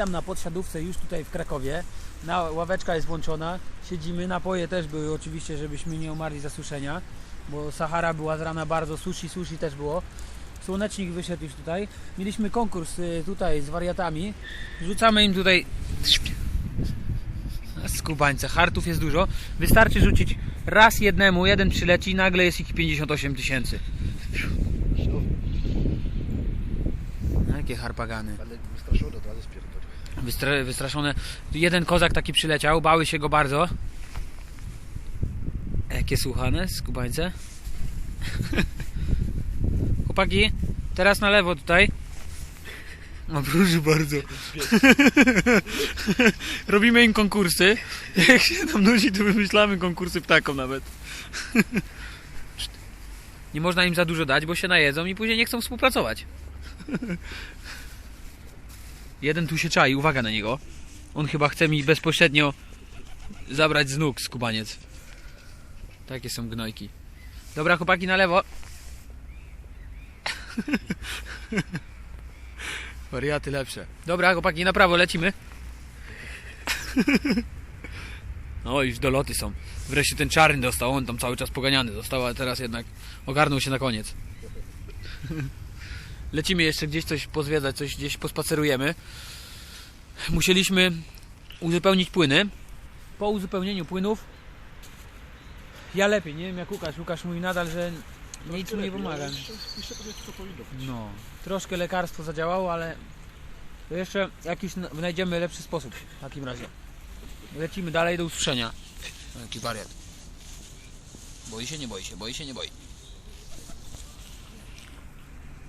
Witam na podsiadówce już tutaj w Krakowie. Na, ławeczka jest włączona. Siedzimy. Napoje też były oczywiście, żebyśmy nie umarli zasuszenia. Bo Sahara była z rana bardzo, sushi, sushi też było. Słonecznik wyszedł już tutaj. Mieliśmy konkurs y, tutaj z wariatami. Rzucamy im tutaj skubańce. Hartów jest dużo. Wystarczy rzucić raz jednemu, jeden przyleci, nagle jest ich 58 tysięcy. Jakie harpagany. Ale wystraszony od razu spierdolę. Wystra- wystraszone. Jeden kozak taki przyleciał, bały się go bardzo. Jakie słuchane, skubańce. Chłopaki, teraz na lewo tutaj. No proszę bardzo. Robimy im konkursy. Jak się nam nudzi, to wymyślamy konkursy ptakom nawet. Nie można im za dużo dać, bo się najedzą i później nie chcą współpracować. Jeden tu się czai, uwaga na niego. On chyba chce mi bezpośrednio zabrać z nóg skubaniec. Takie są gnojki. Dobra, chłopaki na lewo. Wariaty lepsze. Dobra, chłopaki na prawo lecimy. No już doloty są. Wreszcie ten czarny dostał, on tam cały czas poganiany został, a teraz jednak ogarnął się na koniec. Lecimy jeszcze gdzieś coś pozwiedzać, coś gdzieś pospacerujemy. Musieliśmy uzupełnić płyny. Po uzupełnieniu płynów ja lepiej, nie wiem jak Łukasz. Łukasz mówi nadal, że nic mu nie pomaga. No, troszkę lekarstwo zadziałało, ale to jeszcze jakiś na- znajdziemy lepszy sposób w takim razie. Lecimy dalej do usłyszenia. Jaki wariat. Boi się, nie boi się, boi się, nie boi.